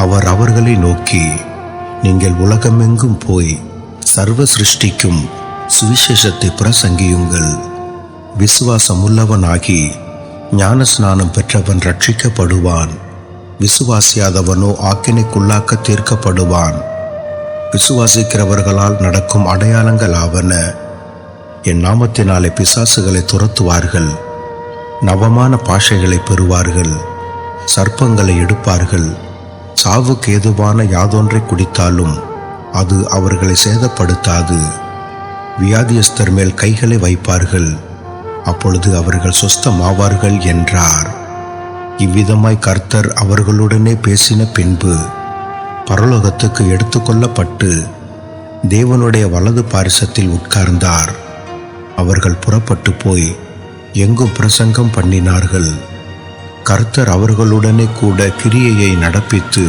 அவர் அவர்களை நோக்கி நீங்கள் உலகமெங்கும் போய் சர்வ சிருஷ்டிக்கும் சுவிசேஷத்தை பிரசங்கியுங்கள். விசுவாசம் உள்ளவனாகி ஞானஸ்நானம் பெற்றவன் ரட்சிக்கப்படுவான். விசுவாசியாதவனோ ஆக்கினைக்குள்ளாக்க தீர்க்கப்படுவான். விசுவாசிக்கிறவர்களால் நடக்கும் அடையாளங்கள் ஆவன. என் நாமத்தினாலே பிசாசுகளை துரத்துவார்கள். நவமான பாஷைகளை பெறுவார்கள். சர்ப்பங்களை எடுப்பார்கள். சாவுக்கு ஏதுவான யாதொன்றை குடித்தாலும் அது அவர்களை சேதப்படுத்தாது. வியாதியஸ்தர் மேல் கைகளை வைப்பார்கள். அப்பொழுது அவர்கள் சொஸ்தமாவார்கள் என்றார். இவ்விதமாய் கர்த்தர் அவர்களுடனே பேசின பின்பு பரலோகத்துக்கு எடுத்துக்கொள்ளப்பட்டு தேவனுடைய வலது பாரிசத்தில் உட்கார்ந்தார். அவர்கள் புறப்பட்டு போய் எங்கும் பிரசங்கம் பண்ணினார்கள். கர்த்தர் அவர்களுடனே கூட கிரியையை நடப்பித்து